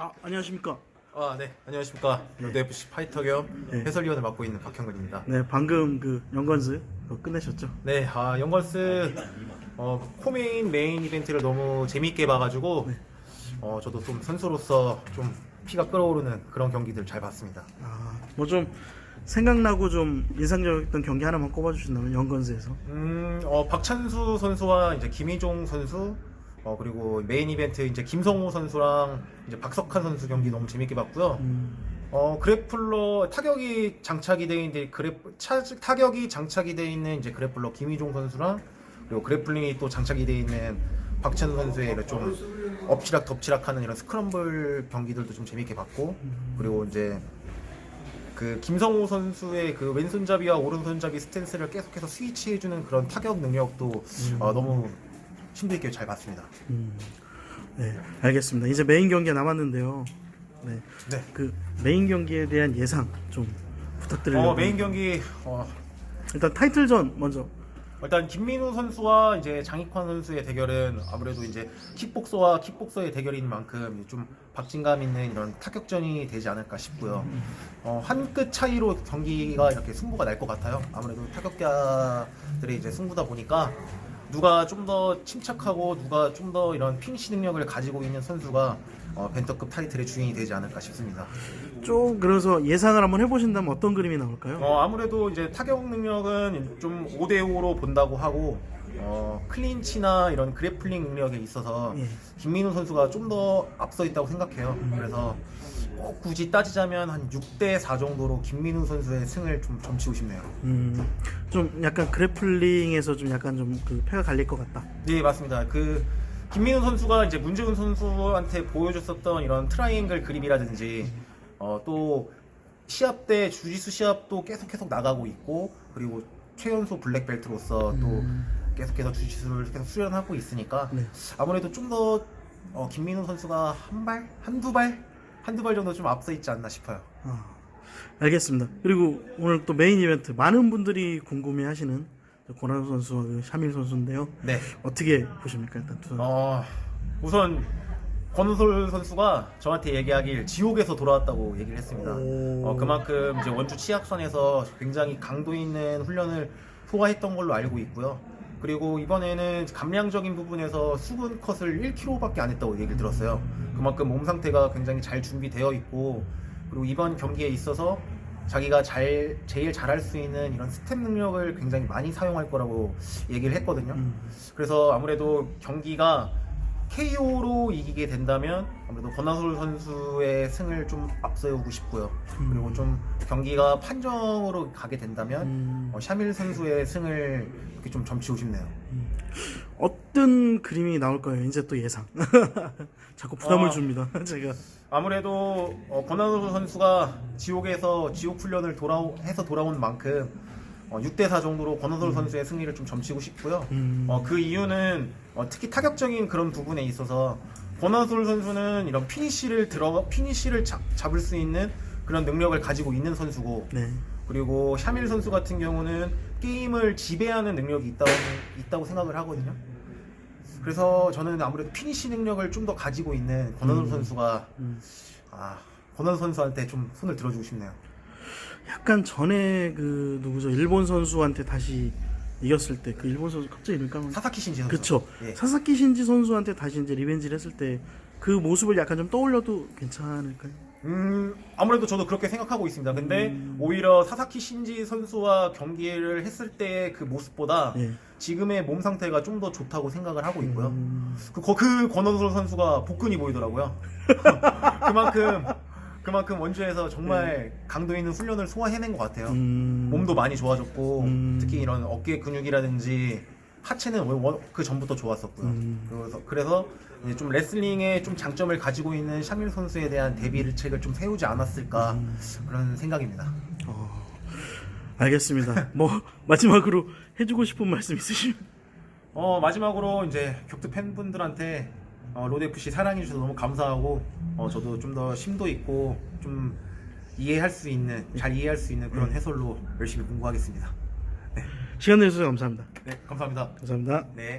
아 안녕하십니까. 아, 네. 안녕하십니까. 롯데FC 파이터 겸 네. 해설위원을 맡고 있는 박형근입니다. 네 방금 그 연건스 그거 끝내셨죠? 네, 아, 영걸스 어, 코메인 메인 이벤트를 너무 재미있게 봐가지고 어, 저도 좀 선수로서 좀 피가 끓어오르는 그런 경기들 잘 봤습니다. 아뭐 좀 생각나고 좀 인상적이었던 경기 하나만 꼽아주신다면 연건스에서. 음, 어, 박찬수 선수와 이제 김희종 선수 어, 그리고 메인 이벤트 이제 김성호 선수랑 이제 박석한 선수 경기 너무 재밌게 봤고요. 음, 어 그래플러 타격이 장착이 되어 있는데 그래 차, 타격이 장착이 되어 있는 이제 그래플러 김희종 선수랑 그리고 그래플링이 또 장착이 되어 있는 박찬 선수의 이런 좀 엎치락 덮치락하는 이런 스크럼블 경기들도 좀 재밌게 봤고 그리고 이제 그 김성호 선수의 그 왼손잡이와 오른손잡이 스탠스를 계속해서 스위치해주는 그런 타격 능력도 어, 너무 심도 있게 잘 봤습니다. 음, 네 알겠습니다. 이제 메인 경기가 남았는데요. 네. 네. 그 메인 경기에 대한 예상 좀 부탁드리려고. 어 메인 경기 어, 일단 타이틀전 먼저. 일단 김민우 선수와 이제 장익환 선수의 대결은 아무래도 이제 킥복서와 킥복서의 대결인 만큼 좀 박진감 있는 이런 타격전이 되지 않을까 싶고요. 어, 한 끗 차이로 경기가 이렇게 승부가 날 것 같아요. 아무래도 타격가들의 이제 승부다 보니까 누가 좀 더 침착하고 누가 좀 더 이런 피니시 능력을 가지고 있는 선수가 어, 벤터급 타이틀의 주인이 되지 않을까 싶습니다. 좀 그래서 예상을 한번 해보신다면 어떤 그림이 나올까요? 어, 아무래도 이제 타격 능력은 좀 5대5로 본다고 하고 어, 클린치나 이런 그래플링 능력에 있어서 예. 김민우 선수가 좀 더 앞서 있다고 생각해요. 그래서 꼭 굳이 따지자면 한 6대 4 정도로 김민우 선수의 승을 좀 점치고 싶네요. 음, 좀 약간 그래플링에서 좀 약간 좀그 패가 갈릴 것 같다. 네, 맞습니다. 그 김민우 선수가 이제 문재훈 선수한테 보여줬었던 이런 트라이앵글 그립이라든지 어, 또 시합 때 주짓수 시합도 계속 계속 나가고 있고 그리고 최연소 블랙벨트로서 또 계속해서 주짓수를 계속 수련하고 있으니까 네. 아무래도 좀더 어, 김민우 선수가 한 발, 한두 발, 한두 발 정도 좀 앞서 있지 않나 싶어요. 아, 알겠습니다. 그리고 오늘 또 메인 이벤트 많은 분들이 궁금해 하시는 고난 선수와 그 샤밀 선수인데요. 네. 어떻게 보십니까 일단 두 선. 어, 우선 권우솔 선수가 저한테 얘기하길 지옥에서 돌아왔다고 얘기를 했습니다. 오. 어, 그만큼 이제 원주 치악선에서 굉장히 강도 있는 훈련을 소화했던 걸로 알고 있고요. 그리고 이번에는 감량적인 부분에서 수분 컷을 1kg밖에 안 했다고 얘기를 들었어요. 그만큼 몸 상태가 굉장히 잘 준비되어 있고 그리고 이번 경기에 있어서 자기가 잘 제일 잘할 수 있는 이런 스텝 능력을 굉장히 많이 사용할 거라고 얘기를 했거든요. 음. 그래서 아무래도 경기가 KO로 이기게 된다면 아무래도 권하솔 선수의 승을 좀 앞세우고 싶고요. 그리고 좀 경기가 판정으로 가게 된다면 음. 어, 샤밀 선수의 승을 이렇게 좀 점치고 싶네요. 어떤 그림이 나올까요? 이제 또 예상. 자꾸 부담을 어. 줍니다. 제가. 아무래도 어, 권하솔 선수가 지옥에서 지옥 훈련을 돌아오, 해서 돌아온 만큼 어, 6대4 정도로 권하솔 선수의 승리를 좀 점치고 싶고요. 음. 어, 그 이유는 어, 특히 타격적인 그런 부분에 있어서 권하솔 선수는 이런 피니시를 들어가 피니시를 잡, 잡을 수 있는 그런 능력을 가지고 있는 선수고 네. 그리고 샤밀 선수 같은 경우는 게임을 지배하는 능력이 있다고, 있다고 생각을 하거든요. 그래서 저는 아무래도 피니시 능력을 좀 더 가지고 있는 권하솔 선수가 음. 아, 권하솔 선수한테 좀 손을 들어주고 싶네요. 약간 전에 그 누구죠? 일본 선수한테 다시 이겼을 때 그 일본 선수 갑자기 이름 까먹. 사사키 신지 선수. 그쵸. 예. 사사키 신지 선수한테 다시 이제 리벤지를 했을 때 그 모습을 약간 좀 떠올려도 괜찮을까요? 음, 아무래도 저도 그렇게 생각하고 있습니다. 근데 음. 오히려 사사키 신지 선수와 경기를 했을 때그 모습보다 예. 지금의 몸 상태가 좀 더 좋다고 생각을 하고 있고요. 음. 그, 거- 그 권원솔 선수가 복근이 보이더라고요. 그만큼 그만큼 원주에서 정말 강도 있는 훈련을 소화해낸 것 같아요. 네. 음. 몸도 많이 좋아졌고 음. 특히 이런 어깨 근육이라든지 하체는 원- 그 전부터 좋았었고요. 음. 그래서 그래서 좀 레슬링에 좀 장점을 가지고 있는 샤밀 선수에 대한 대비책을 좀 세우지 않았을까 음. 그런 생각입니다. 어, 알겠습니다. 뭐 마지막으로 해주고 싶은 말씀 있으시면? 어 마지막으로 이제 격투 팬분들한테 어, 로드 FC 사랑해 주셔서 너무 감사하고 어, 저도 좀 더 심도 있고 좀 이해할 수 있는 잘 이해할 수 있는 그런 해설로 열심히 공부하겠습니다. 시간 내주셔서 감사합니다. 네 감사합니다. 감사합니다. 네.